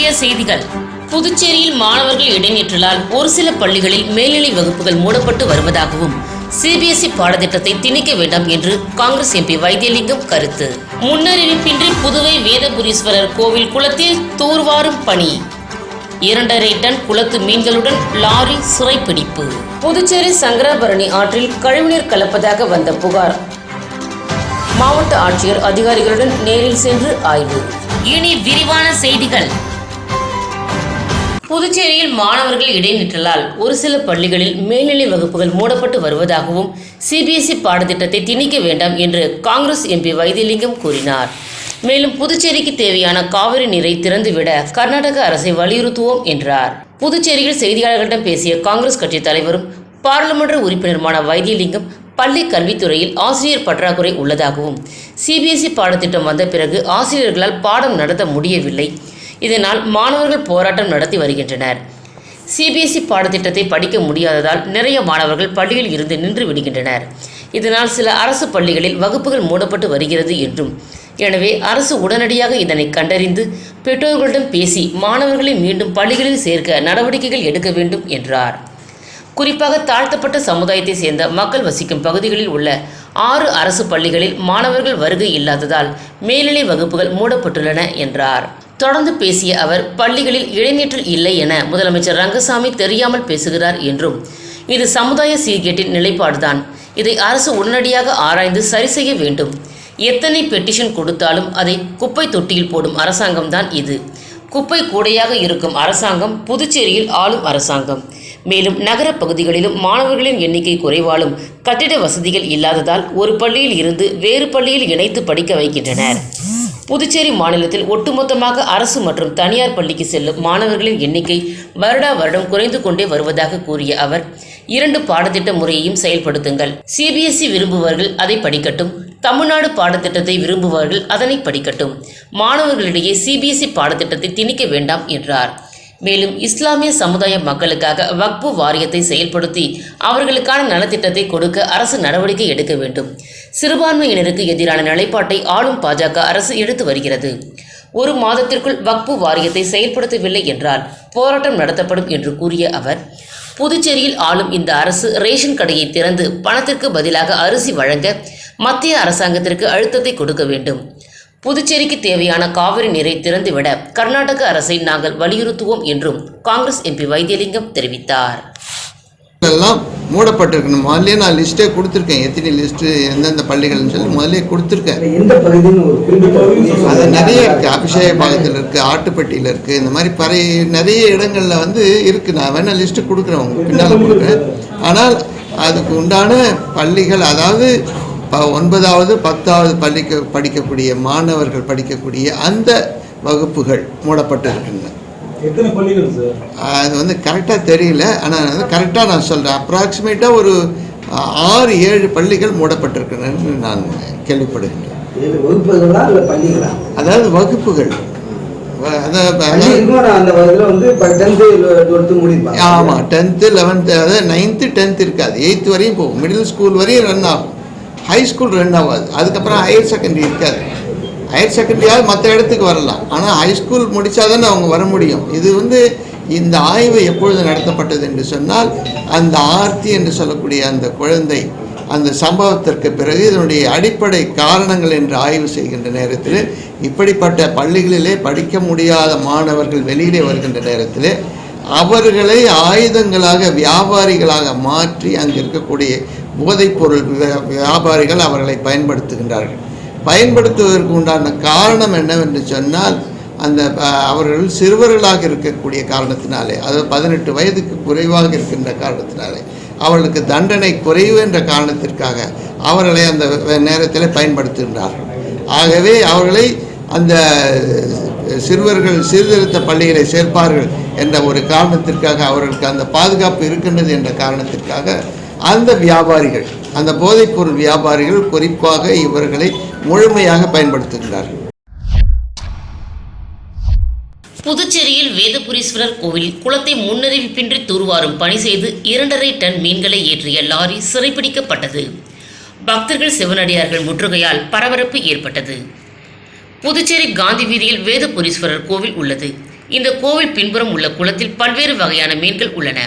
முக்கிய செய்திகள். புதுச்சேரியில் மாணவர்கள் இடைநிற்றலால் ஒரு சில பள்ளிகளில் மேல்நிலை வகுப்புகள் மூடப்பட்டு வருவதாகவும் சிபிஎஸ்இ பாடத்திட்டத்தை திணிக்க வேண்டாம் என்று காங்கிரஸ் எம்பி வைத்தியலிங்கம் கருத்து. முன்னறிவிப்பின்றி புதுவை வேதபுரீஸ்வரர் கோவில் குளத்தில் தூர்வாரும் பணி. இரண்டரை டன் குளத்து மீன்களுடன் லாரி சிறைப்பிடிப்பு. புதுச்சேரி சங்கராபரணி ஆற்றில் கழிவுநீர் கலப்பதாக வந்த புகார். மாவட்ட ஆட்சியர் அதிகாரிகளுடன் நேரில் சென்று ஆய்வு. இனி விரிவான செய்திகள். புதுச்சேரியில் மாணவர்கள் இடைநிற்றலால் ஒரு சில பள்ளிகளில் மேல்நிலை வகுப்புகள் மூடப்பட்டு வருவதாகவும் சிபிஎஸ்இ பாடத்திட்டத்தை திணிக்க வேண்டாம் என்று காங்கிரஸ் எம்பி வைத்தியலிங்கம் கூறினார். மேலும் புதுச்சேரிக்கு தேவையான காவிரி நீரை திறந்துவிட கர்நாடக அரசை வலியுறுத்துவோம் என்றார். புதுச்சேரியில் செய்தியாளர்களிடம் பேசிய காங்கிரஸ் கட்சி தலைவரும் பாராளுமன்ற உறுப்பினருமான வைத்தியலிங்கம் பள்ளி கல்வித்துறையில் ஆசிரியர் பற்றாக்குறை உள்ளதாகவும் சிபிஎஸ்இ பாடத்திட்டம் வந்த பிறகு ஆசிரியர்களால் பாடம் நடத்த முடியவில்லை. இதனால் மாணவர்கள் போராட்டம் நடத்தி வருகின்றனர். சிபிஎஸ்இ பாடத்திட்டத்தை படிக்க முடியாததால் நிறைய மாணவர்கள் பள்ளியில் இருந்து நின்று விடுகின்றனர். இதனால் சில அரசு பள்ளிகளில் வகுப்புகள் மூடப்பட்டு வருகிறது என்றும் எனவே அரசு உடனடியாக இதனை கண்டறிந்து பெற்றோர்களிடம் பேசி மாணவர்களை மீண்டும் பள்ளிகளில் சேர்க்க நடவடிக்கைகள் எடுக்க வேண்டும் என்றார். குறிப்பாக தாழ்த்தப்பட்ட சமுதாயத்தை சேர்ந்த மக்கள் வசிக்கும் பகுதிகளில் உள்ள ஆறு அரசு பள்ளிகளில் மாணவர்கள் வருகை இல்லாததால் மேல்நிலை வகுப்புகள் மூடப்பட்டுள்ளன என்றார். தொடர்ந்து பேசிய அவர் பள்ளிகளில் இடைநீற்றல் இல்லை என முதலமைச்சர் ரங்கசாமி தெரியாமல் பேசுகிறார் என்றும். இது சமுதாய சீர்கேட்டின் நிலைப்பாடுதான். இதை அரசு உடனடியாக ஆராய்ந்து சரி செய்ய வேண்டும். எத்தனை பெட்டிஷன் கொடுத்தாலும் அதை குப்பை தொட்டியில் போடும் அரசாங்கம்தான் இது. குப்பை கூடையாக இருக்கும் அரசாங்கம் புதுச்சேரியில் ஆளும் அரசாங்கம். மேலும் நகர பகுதிகளிலும் மாணவர்களின் எண்ணிக்கை குறைவாலும் கட்டிட வசதிகள் இல்லாததால் ஒரு பள்ளியில் இருந்து வேறு பள்ளியில் இணைத்து படிக்க வைக்கின்றனர். புதுச்சேரி மாநிலத்தில் ஒட்டுமொத்தமாக அரசு மற்றும் தனியார் பள்ளிக்கு செல்லும் மாணவர்களின் எண்ணிக்கை வருடா வருடம் குறைந்து கொண்டே வருவதாக கூறிய அவர் இரண்டு பாடத்திட்ட முறையையும் செயல்படுத்துங்கள். சிபிஎஸ்இ விரும்புவர்கள் அதை படிக்கட்டும். தமிழ்நாடு பாடத்திட்டத்தை விரும்புபவர்கள் அதனை படிக்கட்டும். மாணவர்களிடையே சிபிஎஸ்இ பாடத்திட்டத்தை திணிக்க வேண்டாம் என்றார். மேலும் இஸ்லாமிய சமுதாய மக்களுக்காக வக்பு வாரியத்தை செயல்படுத்தி அவர்களுக்கான நலத்திட்டத்தை கொடுக்க அரசு நடவடிக்கை எடுக்க வேண்டும். சிறுபான்மையினருக்கு எதிரான நிலைப்பாட்டை ஆளும் பாஜக அரசு எடுத்து வருகிறது. ஒரு மாதத்திற்குள் வக்பு வாரியத்தை செயல்படுத்தவில்லை என்றால் போராட்டம் நடத்தப்படும் என்று கூறிய அவர் புதுச்சேரியில் ஆளும் இந்த அரசு ரேஷன் கடையை திறந்து பணத்திற்கு பதிலாக அரிசி வழங்க மத்திய அரசாங்கத்திற்கு அழுத்தத்தை கொடுக்க வேண்டும். புதுச்சேரிக்கு தேவையான காவிரி நீரை திறந்துவிட கர்நாடக அரசை நாங்கள் வலியுறுத்துவோம் என்றும் காங்கிரஸ் எம்பி வைத்தியலிங்கம் தெரிவித்தார். எல்லாம் மூடப்பட்டிருக்கணும். முதல்ல நான் லிஸ்ட்டே கொடுத்துருக்கேன். எத்தனை லிஸ்ட்டு எந்தெந்த பள்ளிகள்னு சொல்லி முதல்ல கொடுத்துருக்கேன். அது. நிறைய இருக்குது அபிஷேக பாகத்தில் இருக்குது ஆட்டுப்பட்டியில் இருக்குது இந்த மாதிரி பறை நிறைய இடங்களில் வந்து இருக்குது நான் வேணால் லிஸ்ட்டு கொடுக்குறேன். உங்களுக்கு பின்னால் கொடுக்குறேன். ஆனால் அதுக்கு உண்டான பள்ளிகள் அதாவது ப- ஒன்பதாவது பத்தாவது பள்ளிக்கு படிக்கக்கூடிய மாணவர்கள் படிக்கக்கூடிய அந்த வகுப்புகள் மூடப்பட்டு இருக்கின்றன எத்தனை பள்ளிகள் சார் அது வந்து கரெக்டாக தெரியல. ஆனால் வந்து கரெக்டாக நான் சொல்கிறேன் அப்ராக்சிமேட்டாக ஒரு ஆறு ஏழு பள்ளிகள் மூடப்பட்டிருக்கின்றன நான் கேள்விப்படுகின்றேன். இது வகுப்புகளா இல்ல பள்ளிகளா? அதாவது வகுப்புகள். ஆமாம் டென்த்து லெவன்த்து அதாவது நைன்த்து டென்த் இருக்காது. எயித்து வரையும் போகும். மிடில் ஸ்கூல் வரையும் ரன் ஆகும். ஹை ஸ்கூல் ரன் ஆகாது. அதுக்கப்புறம் ஹையர் செகண்டரி இருக்காது. ஹையர் செகண்டரியாவது மற்ற இடத்துக்கு வரலாம். ஆனால் ஹை ஸ்கூல் முடித்தாதானே அவங்க வர முடியும். இது வந்து இந்த ஆய்வு எப்பொழுது நடத்தப்பட்டது என்று சொன்னால் அந்த ஆர்த்தி என்று சொல்லக்கூடிய அந்த குழந்தை அந்த சம்பவத்திற்கு பிறகு இதனுடைய அடிப்படை காரணங்கள் என்று ஆய்வு செய்கின்ற நேரத்தில் இப்படிப்பட்ட பள்ளிகளிலே படிக்க முடியாத மாணவர்கள் வெளியிலே வருகின்ற நேரத்தில் அவர்களை ஆயுதங்களாக வியாபாரிகளாக மாற்றி அங்கு இருக்கக்கூடிய போதைப்பொருள் வியா- வியாபாரிகள் அவர்களை பயன்படுத்துகின்றார்கள். பயன்படுத்துவதற்கு உண்டான காரணம் என்னவென்று சொன்னால் அந்த அவர்கள் சிறுவர்களாக இருக்கக்கூடிய காரணத்தினாலே அதாவது பதினெட்டு வயதுக்கு குறைவாக இருக்கின்ற காரணத்தினாலே அவர்களுக்கு தண்டனை குறைவு என்ற காரணத்திற்காக அவர்களை அந்த நேரத்தில் பயன்படுத்துகின்றார்கள். ஆகவே அவர்களை அந்த சிறுவர்கள் சீர்திருத்த பள்ளிகளை சேர்ப்பார்கள் என்ற ஒரு காரணத்திற்காக அவர்களுக்கு அந்த பாதுகாப்பு இருக்கின்றது என்ற காரணத்திற்காக அந்த வியாபாரிகள் அந்த போதைப்பொருள் வியாபாரிகள் குறிப்பாக இவர்களை முழுமையாக பயன்படுத்துகிறார்கள். புதுச்சேரியில் வேதபுரீஸ்வரர் கோவில் குளத்தை முன்னறிவிப்பின்றி தூர்வாரும் பணி செய்து இரண்டரை டன் மீன்களை ஏற்றிய லாரி சிறைப்பிடிக்கப்பட்டது பக்தர்கள் சிவனடியார்கள் முற்றுகையால் பரபரப்பு ஏற்பட்டது. புதுச்சேரி காந்தி வீதியில் வேதபுரீஸ்வரர் கோவில் உள்ளது. இந்த கோவில் பின்புறம் உள்ள குளத்தில் பல்வேறு வகையான மீன்கள் உள்ளன.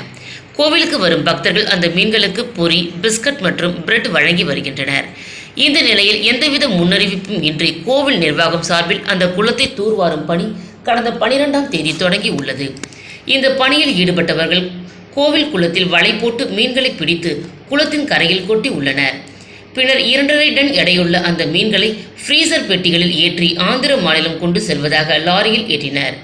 கோவிலுக்கு வரும் பக்தர்கள் அந்த மீன்களுக்கு பொரி பிஸ்கட் மற்றும் பிரெட் வழங்கி வருகின்றனர். இந்த நிலையில் எந்தவித முன்னறிவிப்பும் இன்றி கோவில் நிர்வாகம் சார்பில் அந்த குளத்தை தூர்வாரும் பணி கடந்த பனிரெண்டாம் தேதி தொடங்கி உள்ளது. இந்த பணியில் ஈடுபட்டவர்கள் கோவில் குளத்தில் வலை போட்டு மீன்களை பிடித்து குளத்தின் கரையில் கொட்டி உள்ளனர். பின்னர் இரண்டரை டன் எடையுள்ள அந்த மீன்களை ஃப்ரீசர் பெட்டிகளில் ஏற்றி ஆந்திர மாநிலம் கொண்டு செல்வதாக லாரியில் ஏற்றினர்.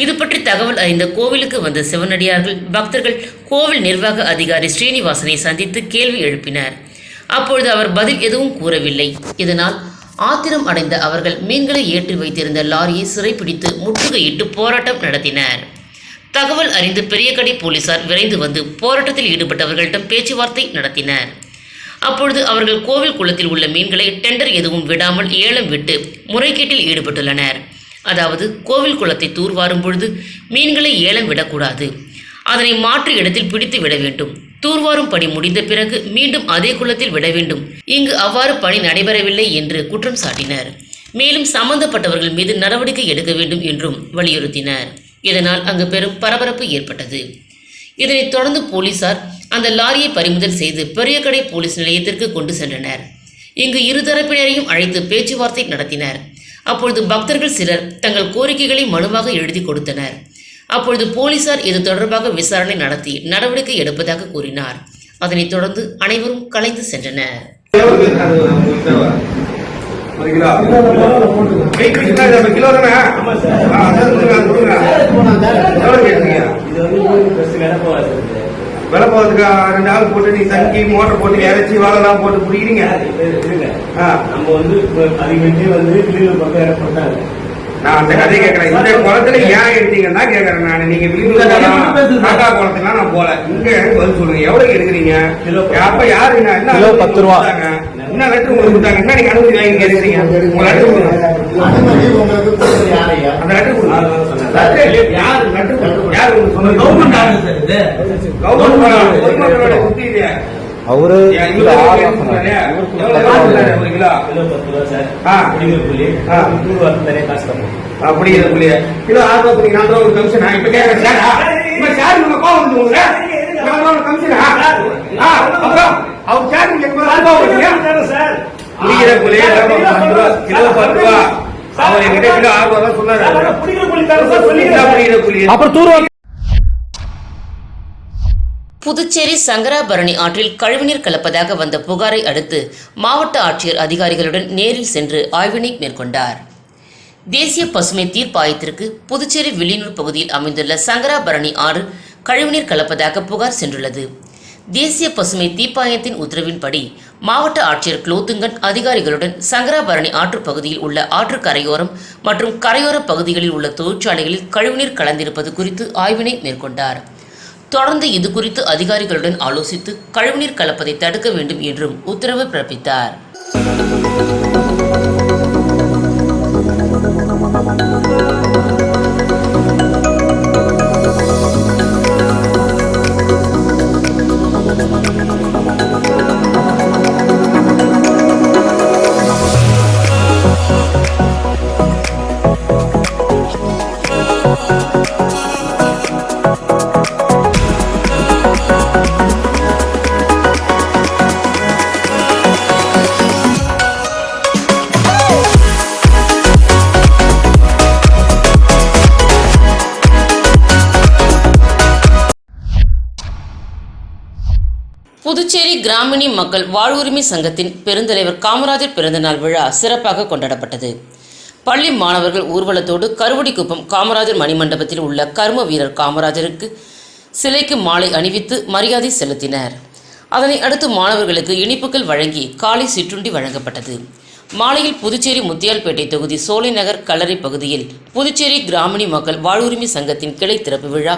இது பற்றி தகவல் அறிந்த கோவிலுக்கு வந்த சிவனடியார்கள் பக்தர்கள் கோவில் நிர்வாக அதிகாரி ஸ்ரீனிவாசனை சந்தித்து கேள்வி எழுப்பினர். அப்பொழுது அவர் பதில் எதுவும் கூறவில்லை. இதனால் ஆத்திரம் அடைந்த அவர்கள் மீன்களை ஏற்றி வைத்திருந்த லாரியை சிறைப்பிடித்து முற்றுகையிட்டு போராட்டம் நடத்தினர். தகவல் அறிந்து பெரியகடை போலீசார் விரைந்து வந்து போராட்டத்தில் ஈடுபட்டவர்களிடம் பேச்சுவார்த்தை நடத்தினர். அப்பொழுது அவர்கள் கோவில் குளத்தில் உள்ள மீன்களை டெண்டர் எதுவும் விடாமல் ஏலம் விட்டு முறைகேட்டில் ஈடுபட்டுள்ளனர். அதாவது கோவில் குளத்தை தூர்வாரும் பொழுது மீன்களை ஏலம் விடக்கூடாது. அதனை மாற்று இடத்தில் பிடித்து விட வேண்டும். தூர்வாரும் பணி முடிந்த பிறகு மீண்டும் அதே குளத்தில் விட வேண்டும். இங்கு அவ்வாறு பணி நடைபெறவில்லை என்று குற்றம் சாட்டினர். மேலும் சம்பந்தப்பட்டவர்கள் மீது நடவடிக்கை எடுக்க வேண்டும் என்றும் வலியுறுத்தினர். இதனால் அங்கு பெரும் பரபரப்பு ஏற்பட்டது. இதனைத் தொடர்ந்து போலீசார் அந்த லாரியை பறிமுதல் செய்து பெரியகடை போலீஸ் நிலையத்திற்கு கொண்டு சென்றனர். இங்கு இருதரப்பினரையும் அழைத்து பேச்சுவார்த்தை நடத்தினர். அப்பொழுது பக்தர்கள் சிலர் தங்கள் கோரிக்கைகளை மனுவாக எழுதி கொடுத்தனர். அப்பொழுது போலீசார் இது தொடர்பாக விசாரணை நடத்தி நடவடிக்கை எடுப்பதாக கூறினார். அதனைத் தொடர்ந்து அனைவரும் கலைந்து சென்றனர். விலை போகிறதுக்கு ரெண்டு ஆள் போட்டு நீ தங்கி மோட்டர் போட்டு இறச்சி வாழலாம் போட்டு பிடிக்கிறீங்க நம்ம வந்து வேண்டி வந்து கிளியில பக்கம் இறக்கப்பட்டாங்க நான் அந்த கதையை கேட்கறேன். இந்த குளத்துல ஏன் எடுத்தீங்கன்னா கேட்கறேன் நான். நீங்க பேசுங்க. காக்கா குளத்துலாம் நான் போல. இங்க எனக்கு பதில் சொல்லுங்க. எவ்வளவு எடுக்கிறீங்க. அப்ப யாருங்க என்ன பத்து ரூபா. என்ன லெட்டர் உங்களுக்கு கொடுத்தாங்க? என்ன நீங்க அனுமதி வாங்கி கேட்கறீங்க உங்க லெட்டர் கொடுங்க. அந்த லெட்டர் கொடுங்க. யார் லெட்டர்? யார் கவர்மெண்ட் ஆஃபீஸ் சார் இது. கவர்மெண்ட் பொதுமக்களோட புத்தி இல்லையா அவரு அப்படி இதுக்குள்ளே கிலோ ஆறு ரூபா ரூபா ஒரு கமிஷன் இப்ப கேட்கறேன் சார். இப்ப சார் கோவம் வந்து உங்களுக்கு ஒரு கமிஷன் ஆ? அப்புறம் அவர் சார் நீங்க சார் குடிக்கிற புள்ளியே பத்து ரூபா கிலோ பத்து ரூபா. அவர் எங்கிட்ட கிலோ ஆறு ரூபா தான் சொன்னாரு. குடிக்கிற புள்ளி அப்புறம் புதுச்சேரி சங்கராபரணி ஆற்றில் கழிவுநீர் கலப்பதாக வந்த புகாரை அடுத்து மாவட்ட ஆட்சியர் அதிகாரிகளுடன் நேரில் சென்று ஆய்வினை மேற்கொண்டார். தேசிய பசுமை தீர்ப்பாயத்திற்கு புதுச்சேரி வில்லியனூர் பகுதியில் அமைந்துள்ள சங்கராபரணி ஆறு கழிவுநீர் கலப்பதாக புகார் சென்றுள்ளது. தேசிய பசுமை தீர்ப்பாயத்தின் உத்தரவின்படி மாவட்ட ஆட்சியர் குலோத்துங்கன் அதிகாரிகளுடன் சங்கராபரணி ஆற்று பகுதியில் உள்ள ஆற்று கரையோரம் மற்றும் கரையோர பகுதிகளில் உள்ள தொழிற்சாலைகளில் கழிவுநீர் கலந்திருப்பது குறித்து ஆய்வினை மேற்கொண்டார். தொடர்ந்து இது குறித்து அதிகாரிகளுடன் ஆலோசித்து கழிவுநீர் கலப்பதை தடுக்க வேண்டும் என்றும் உத்தரவு பிறப்பித்தார். புதுச்சேரி மக்கள் வாழ்வுரிமை சங்கத்தின் பெருந்தலைவர் காமராஜர் பிறந்தநாள் விழா சிறப்பாக கொண்டாடப்பட்டது. பள்ளி மாணவர்கள் ஊர்வலத்தோடு கருவடிக்குப்பம் காமராஜர் மணிமண்டபத்தில் உள்ள கர்ம வீரர் காமராஜருக்கு சிலைக்கு மாலை அணிவித்து மரியாதை செலுத்தினர். அதனை அடுத்து மாணவர்களுக்கு இனிப்புகள் வழங்கி காலை சிற்றுண்டி வழங்கப்பட்டது. மாலையில் புதுச்சேரி முத்தியால்பேட்டை தொகுதி சோலைநகர் கல்லறை பகுதியில் புதுச்சேரி கிராமிணி மக்கள் வாழ்வுரிமை சங்கத்தின் கிளை திறப்பு விழா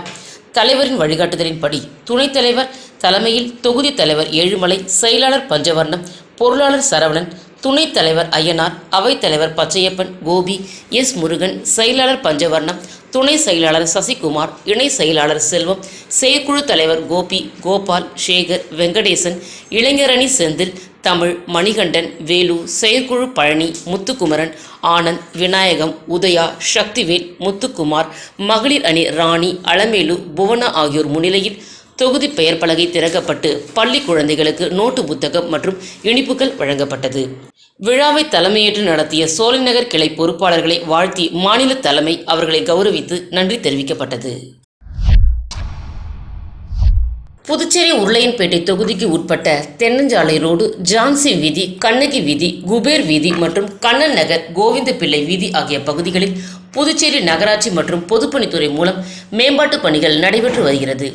தலைவரின் வழிகாட்டுதலின்படி துணைத் தலைவர் தலைமையில் தொகுதி தலைவர் ஏழுமலை செயலாளர் பஞ்சவர்ணம் பொருளாளர் சரவணன் துணைத் தலைவர் ஐயனார் அவைத்தலைவர் பச்சையப்பன் கோபி எஸ் முருகன் செயலாளர் பஞ்சவர்ணம் துணை செயலாளர் சசிகுமார் இணை செயலாளர் செல்வம் செயற்குழு தலைவர் கோபி கோபால் சேகர் வெங்கடேசன் இளைஞரணி செந்தில் தமிழ் மணிகண்டன் வேலு செயற்குழு பழனி முத்துக்குமரன் ஆனந்த் விநாயகம் உதயா சக்திவேல் முத்துக்குமார் மகளிர் அணி ராணி அலமேலு புவனா ஆகியோர் முன்னிலையில் தொகுதி பெயர் பலகை திறக்கப்பட்டு பள்ளி குழந்தைகளுக்கு நோட்டு புத்தகம் மற்றும் இனிப்புகள் வழங்கப்பட்டது. விழாவை தலைமையேற்று நடத்திய சோலைநகர் கிளை பொறுப்பாளர்களை வாழ்த்தி மாநில தலைமை அவர்களை கௌரவித்து நன்றி தெரிவிக்கப்பட்டது. புதுச்சேரி உருளையன்பேட்டை தொகுதிக்கு உட்பட்ட தென்னஞ்சாலை ரோடு ஜான்சி வீதி கண்ணகி வீதி குபேர் வீதி மற்றும் கண்ணன் நகர் கோவிந்த பிள்ளை வீதி ஆகிய பகுதிகளில் புதுச்சேரி நகராட்சி மற்றும் பொதுப்பணித்துறை மூலம் மேம்பாட்டு பணிகள் நடைபெற்று வருகிறது.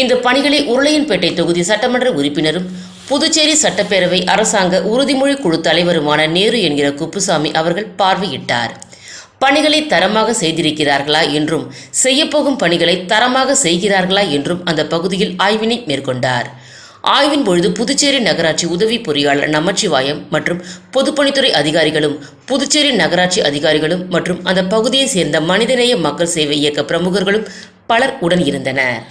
இந்த பணிகளை உருளையன்பேட்டை தொகுதி சட்டமன்ற உறுப்பினரும் புதுச்சேரி சட்டப்பேரவை அரசாங்க உறுதிமொழி குழு தலைவருமான நேரு என்கிற குப்புசாமி அவர்கள் பார்வையிட்டார். பணிகளை தரமாக செய்திருக்கிறார்களா என்றும் செய்யப்போகும் பணிகளை தரமாக செய்கிறார்களா என்றும் அந்த பகுதியில் ஆய்வினை மேற்கொண்டார். ஆய்வின் பொழுது புதுச்சேரி நகராட்சி உதவி பொறியாளர் நமச்சிவாயம் மற்றும் பொதுப்பணித்துறை அதிகாரிகளும் புதுச்சேரி நகராட்சி அதிகாரிகளும் மற்றும் அந்த பகுதியை சேர்ந்த மனிதநேய மக்கள் சேவை இயக்க பிரமுகர்களும் பலர் உடன் இருந்தனர்.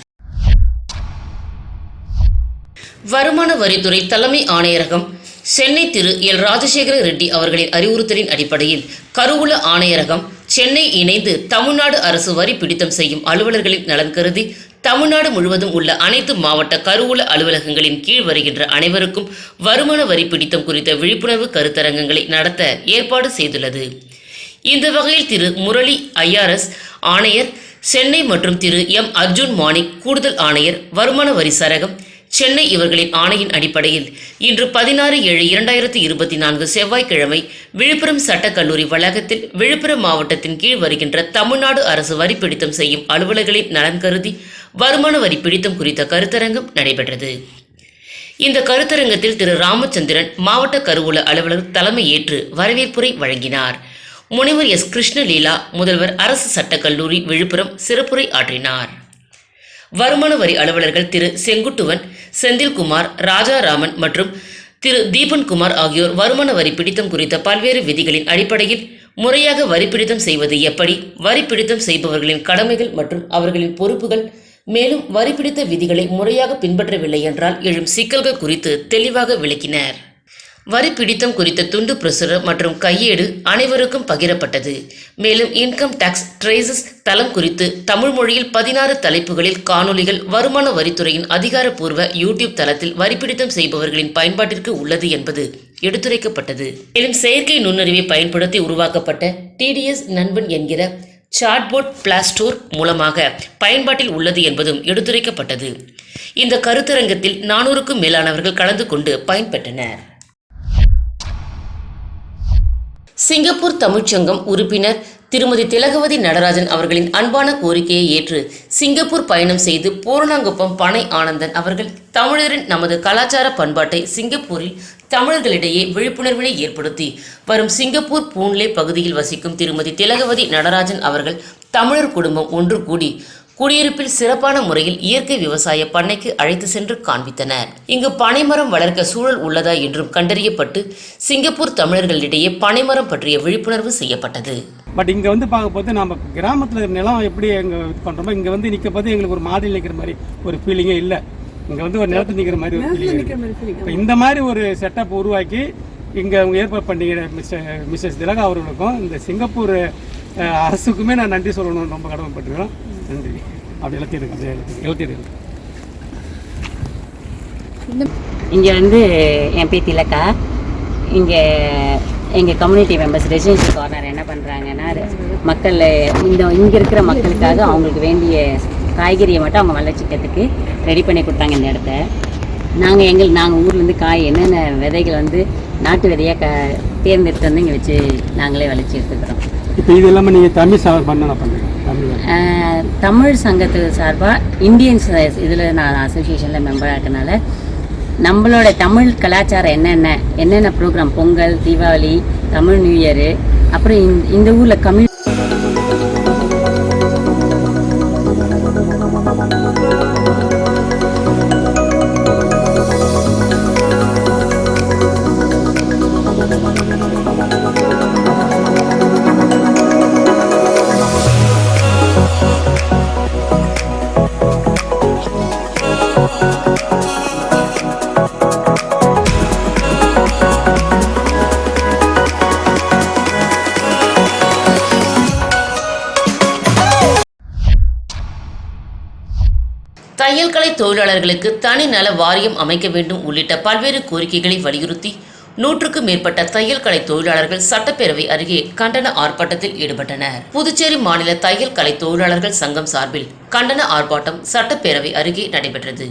வருமான வரித்துறை தலைமை ஆணையரகம் சென்னை திரு. எல். ராஜசேகர ரெட்டி அவர்களின் அறிவுறுத்தலின் அடிப்படையில் கருவூல ஆணையரகம் சென்னை இணைந்து தமிழ்நாடு அரசு வரி பிடித்தம் செய்யும் அலுவலர்களின் நலன் கருதி தமிழ்நாடு முழுவதும் உள்ள அனைத்து மாவட்ட கருவூல அலுவலகங்களின் கீழ் வருகின்ற அனைவருக்கும் வருமான வரி பிடித்தம் குறித்த விழிப்புணர்வு கருத்தரங்கங்களை நடத்த ஏற்பாடு செய்துள்ளது. இந்த வகையில் திரு. முரளி ஐஆர்எஸ் ஆணையர் சென்னை மற்றும் திரு. எம். அர்ஜுன் மாணிக் கூடுதல் ஆணையர் வருமான வரி சரகம் சென்னை இவர்களின் ஆணையின் அடிப்படையில் இன்று பதினாறு ஏழு இரண்டாயிரத்தி இருபத்தி நான்கு செவ்வாய்க்கிழமை விழுப்புரம் சட்டக்கல்லூரி வளாகத்தில் விழுப்புரம் மாவட்டத்தின் கீழ் வருகின்ற தமிழ்நாடு அரசு வரி பிடித்தம் செய்யும் அலுவலர்களின் நலன் கருதி வருமான வரி பிடித்தம் குறித்த கருத்தரங்கம் நடைபெற்றது. இந்த கருத்தரங்கத்தில் திரு ராமச்சந்திரன் மாவட்ட கருவூல அலுவலர் தலைமையேற்று வரவேற்புரை வழங்கினார். முனைவர் எஸ். கிருஷ்ணலீலா முதல்வர் அரசு சட்டக்கல்லூரி விழுப்புரம் சிறப்புரை ஆற்றினார். வருமான வரி அலுவலர்கள் திரு செங்குட்டுவன் செந்தில்குமார் ராஜாராமன் மற்றும் திரு தீபன்குமார் ஆகியோர் வருமான வரி பிடித்தம் குறித்த பல்வேறு விதிகளின் அடிப்படையில் முறையாக வரி பிடித்தம் செய்வது எப்படி வரி பிடித்தம் செய்பவர்களின் கடமைகள் மற்றும் அவர்களின் பொறுப்புகள் மேலும் வரி பிடித்த விதிகளை முறையாக பின்பற்றவில்லை என்றால் எழும் சிக்கல்கள் குறித்து தெளிவாக விளக்கினர். வரி பிடித்தம் குறித்த துண்டு பிரசுரம் மற்றும் கையேடு அனைவருக்கும் பகிரப்பட்டது. மேலும் இன்கம் டாக்ஸ் ட்ரேசஸ் தளம் குறித்து தமிழ் மொழியில் பதினாறு தலைப்புகளில் காணொளிகள் வருமான வரித்துறையின் அதிகாரப்பூர்வ யூடியூப் தளத்தில் வரி பிடித்தம் செய்பவர்களின் பயன்பாட்டிற்கு உள்ளது என்பது எடுத்துரைக்கப்பட்டது. மேலும் செயற்கை நுண்ணறிவை பயன்படுத்தி உருவாக்கப்பட்ட டிடிஎஸ் நண்பன் என்கிற சாட்போர்ட் பிளாஸ்டோர் மூலமாக பயன்பாட்டில் உள்ளது என்பதும் எடுத்துரைக்கப்பட்டது. இந்த கருத்தரங்கத்தில் நானூறுக்கும் மேலானவர்கள் கலந்து கொண்டு பயன்பெற்றனர். சிங்கப்பூர் தமிழ்ச்சங்கம் உறுப்பினர் திருமதி திலகவதி நடராஜன் அவர்களின் அன்பான கோரிக்கையை ஏற்று சிங்கப்பூர் பயணம் செய்து பூரணாங்குப்பம் பனை ஆனந்தன் அவர்கள் தமிழரின் நமது கலாச்சார பண்பாட்டை சிங்கப்பூரில் தமிழர்களிடையே விழிப்புணர்வினை ஏற்படுத்தி வரும் சிங்கப்பூர் பூன்லே பகுதியில் வசிக்கும் திருமதி திலகவதி நடராஜன் அவர்கள் தமிழர் குடும்பம் ஒன்று கூடி குடியிருப்பில் சிறப்பான முறையில் இயற்கை விவசாய பண்ணைக்கு அழைத்து சென்று காண்பித்தனர். இங்கு பனைமரம் வளர்க்க சூழல் உள்ளதா என்றும் கண்டறியப்பட்டு சிங்கப்பூர் தமிழர்களிடையே பனைமரம் பற்றிய விழிப்புணர்வு செய்யப்பட்டது. பட் இங்கே வந்து பார்க்க போது நம்ம கிராமத்தில் நிலம் எப்படி எங்க இது பண்ணுறோமோ இங்கே வந்து நிற்க போது எங்களுக்கு ஒரு மாதிரி நிற்கிற மாதிரி ஒரு ஃபீலிங்கே இல்லை. இங்கே வந்து ஒரு நிலத்தில் நிற்கிற மாதிரி ஒரு ஃபீலிங் இப்போ இந்த மாதிரி ஒரு செட்டப் உருவாக்கி இங்கே அவங்க ஏற்பாடு பண்ணிக்கிற மிஸ்டர் மிஸ்ஸஸ் திலகா அவர்களுக்கும் இந்த சிங்கப்பூர் அரசுக்குமே நான் நன்றி சொல்லணும்னு ரொம்ப கடமைப்பட்டிருக்கோம் நன்றி. அப்படி எழுத்திருக்கு எழுத்திருக்கு இங்கே வந்து என் பேர் திலக்கா இங்கே எங்கள் கம்யூனிட்டி மெம்பர்ஸ் ரெசிடென்சி கார்னர் என்ன பண்ணுறாங்கன்னா மக்கள் இந்த இங்கே இருக்கிற மக்களுக்காக அவங்களுக்கு வேண்டிய காய்கறியை மட்டும் அவங்க வளர்ச்சிக்கிறதுக்கு ரெடி பண்ணி கொடுத்தாங்க இந்த இடத்த. நாங்கள் எங்கள் நாங்கள் ஊர்லேருந்து காய் என்னென்ன விதைகள் வந்து நாட்டு விதையாக க தேர்ந்தெடுத்து வந்து இங்கே வச்சு நாங்களே விளைச்சி எடுத்துக்கிறோம். இப்போ இது இல்லாமல் நீங்கள் தமிழ் சா பண்ண பண்ணுறேன் தமிழ் சங்கத்து சார்பாக இந்தியன்ஸ் இதில் நான் அசோசியேஷனில் மெம்பராக இருக்கனால நம்மளோட தமிழ் கலாச்சாரம் என்னென்ன என்னென்ன program Pongal Deepavali Tamil new year அப்புறம் இந்த- இந்த ஊரில் கம்யூ தொழிலாளர்களுக்கு தனி நல வாரியம் அமைக்க வேண்டும் உள்ளிட்ட பல்வேறு கோரிக்கைகளை வலியுறுத்தி நூற்றுக்கும் மேற்பட்ட தையல் கலை தொழிலாளர்கள் சட்டப்பேரவை அருகே கண்டன ஆர்ப்பாட்டத்தில் ஈடுபட்டனர். புதுச்சேரி மாநில தையல் கலை தொழிலாளர்கள் சங்கம் சார்பில் கண்டன ஆர்ப்பாட்டம் சட்டப்பேரவை அருகே நடைபெற்றது.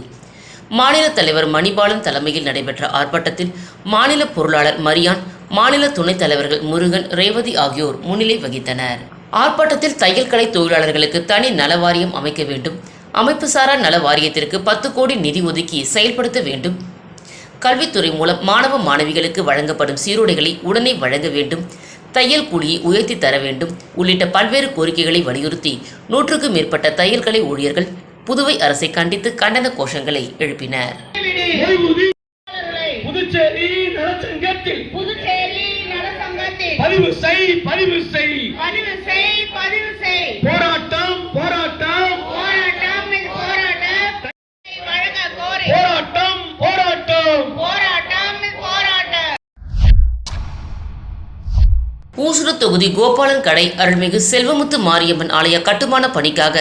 மாநில தலைவர் மணிபாலன் தலைமையில் நடைபெற்ற ஆர்ப்பாட்டத்தில் மாநில பொருளாளர் மரியான் மாநில துணைத் தலைவர்கள் முருகன் ரேவதி ஆகியோர் முன்னிலை வகித்தனர். ஆர்ப்பாட்டத்தில் தையல் கலை தொழிலாளர்களுக்கு தனி நல வாரியம் அமைக்க வேண்டும் அமைப்புசாரா நல வாரியத்திற்கு பத்து கோடி நிதி ஒதுக்கி செயல்படுத்த வேண்டும். கல்வித்துறை மூலம் மாணவ மாணவிகளுக்கு வழங்கப்படும் சீருடைகளை உடனே வழங்க வேண்டும். தையல் கூலியை உயர்த்தி தர வேண்டும். உள்ளிட்ட பல்வேறு கோரிக்கைகளை வலியுறுத்தி நூற்றுக்கும் மேற்பட்ட தையல் கலை ஊழியர்கள் புதுவை அரசை கண்டித்து கண்டன கோஷங்களை எழுப்பினர். பதிவு செய் பதிவு செய். பதிவு செய் போராட்டம் போராட்டம் போராட்டம் இது போராட்டம் வழங்க கோரி போராட்டம் போராட்டம் போராட்டம் இது போராட்டம் ஊசுடு தொகுதி கோபாலன் கடை அருள்மிகு செல்வமுத்து மாரியம்மன் ஆலய கட்டுமான பணிக்காக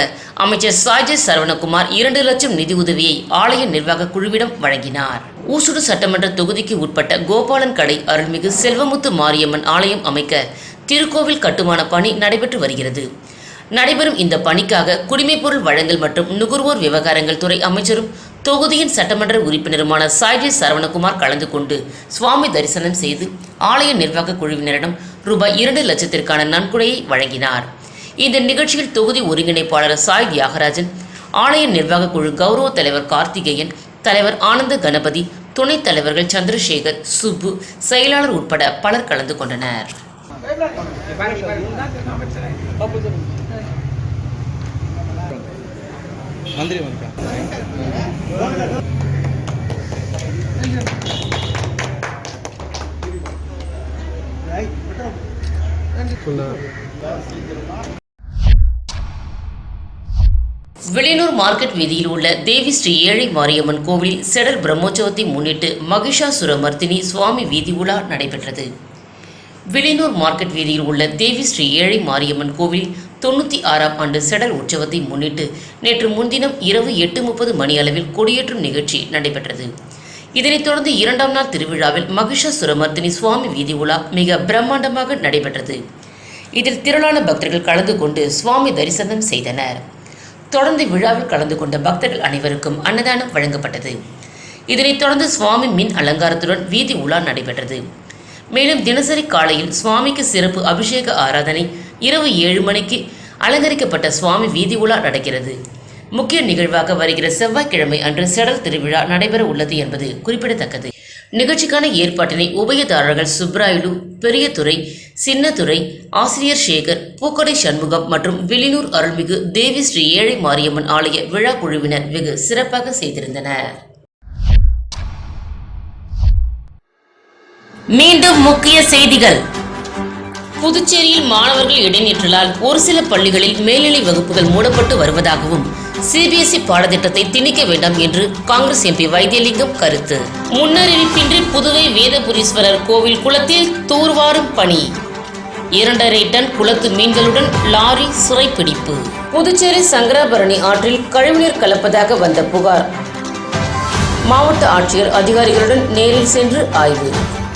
அமைச்சர் சாய்ஜே சரவணகுமார் இரண்டு லட்சம் நிதி உதவியை ஆலய நிர்வாக குழுவிடம் வழங்கினார். ஊசுடு சட்டமன்ற தொகுதிக்கு உட்பட்ட கோபாலன் கடை அருள்மிகு செல்வமுத்து மாரியம்மன் ஆலயம் அமைக்க திருக்கோவில் கட்டுமான பணி நடைபெற்று வருகிறது. நடைபெறும் இந்த பணிக்காக குடிமைப்பொருள் வழங்கல் மற்றும் நுகர்வோர் விவகாரங்கள் துறை அமைச்சரும் தொகுதியின் சட்டமன்ற உறுப்பினருமான சாய்ஜி சரவணகுமார் கலந்து கொண்டு சுவாமி தரிசனம் செய்து ஆலய நிர்வாக குழுவினரிடம் ரூபாய் இரண்டு லட்சத்திற்கான நன்கொடையை வழங்கினார். இந்த நிகழ்ச்சியில் தொகுதி ஒருங்கிணைப்பாளர் சாய் தியாகராஜன் ஆலய நிர்வாக குழு கௌரவ தலைவர் கார்த்திகேயன் தலைவர் ஆனந்த கணபதி துணைத் தலைவர்கள் சந்திரசேகர் சுப்பு செயலாளர் உட்பட பலர் கலந்து கொண்டனர். வெளியூர் மார்க்கெட் வீதியில் உள்ள தேவி ஸ்ரீ ஏழை மாரியம்மன் கோவிலில் செடல் பிரம்மோற்சவத்தை முன்னிட்டு மகிஷாசுர மர்த்தினி சுவாமி வீதி உலா நடைபெற்றது. வெளியூர் மார்க்கெட் வீதியில் உள்ள தேவி ஸ்ரீ ஏழை மாரியம்மன் கோவில் தொண்ணூற்றி ஆறாம் ஆண்டு செடல் உற்சவத்தை முன்னிட்டு நேற்று முன்தினம் இரவு எட்டு முப்பது மணி அளவில் கொடியேற்றும் நிகழ்ச்சி நடைபெற்றது. இதனைத் தொடர்ந்து இரண்டாம் நாள் திருவிழாவில் மகிஷசுரமர்த்தினி சுவாமி வீதி உலா மிக பிரம்மாண்டமாக நடைபெற்றது. இதில் திரளான பக்தர்கள் கலந்து கொண்டு சுவாமி தரிசனம் செய்தனர். தொடர்ந்து விழாவில் கலந்து கொண்ட பக்தர்கள் அனைவருக்கும் அன்னதானம் வழங்கப்பட்டது. இதனைத் தொடர்ந்து சுவாமி மின் அலங்காரத்துடன் வீதி உலா நடைபெற்றது. மேலும் தினசரி காலையில் சுவாமிக்கு சிறப்பு அபிஷேக ஆராதனை இரவு ஏழு மணிக்கு அலங்கரிக்கப்பட்ட சுவாமி வீதி உலா நடக்கிறது. முக்கிய நிகழ்வாக வருகிற செவ்வாய்க்கிழமை அன்று செடல் திருவிழா நடைபெற உள்ளது என்பது குறிப்பிடத்தக்கது. நிகழ்ச்சிக்கான ஏற்பாட்டினை உபயதாரர்கள் சுப்ராயுடு பெரியதுறை சின்னதுரை ஆசிரியர் சேகர் பூக்கடை சண்முகம் மற்றும் வெளியூர் அருள்மிகு தேவி ஸ்ரீ ஏழை மாரியம்மன் ஆலய விழா குழுவினர் வெகு சிறப்பாக செய்திருந்தனர். மீண்டும் முக்கிய செய்திகள். புதுச்சேரியில் மாணவர்கள் இடைநிற்றலால் ஒரு சில பள்ளிகளில் மேல்நிலை வகுப்புகள் மூடப்பட்டு வருவதாகவும் சிபிஎஸ்இ பாடத்திட்டத்தை திணிக்க வேண்டாம் என்று காங்கிரஸ் எம்பி வைத்தியலிங்கம் கருத்து. முன்னறிவிப்பின்றி புதுவை வேதபுரீஸ்வரர் கோவில் குளத்தில் தூர்வாரும் பணி. இரண்டரை டன் குளத்து மீன்களுடன் லாரி சிறைப்பிடிப்பு. புதுச்சேரி சங்கராபரணி ஆற்றில் கழிவுநீர் கலப்பதாக வந்த புகார். மாவட்ட ஆட்சியர் அதிகாரிகளுடன் நேரில் சென்று ஆய்வு.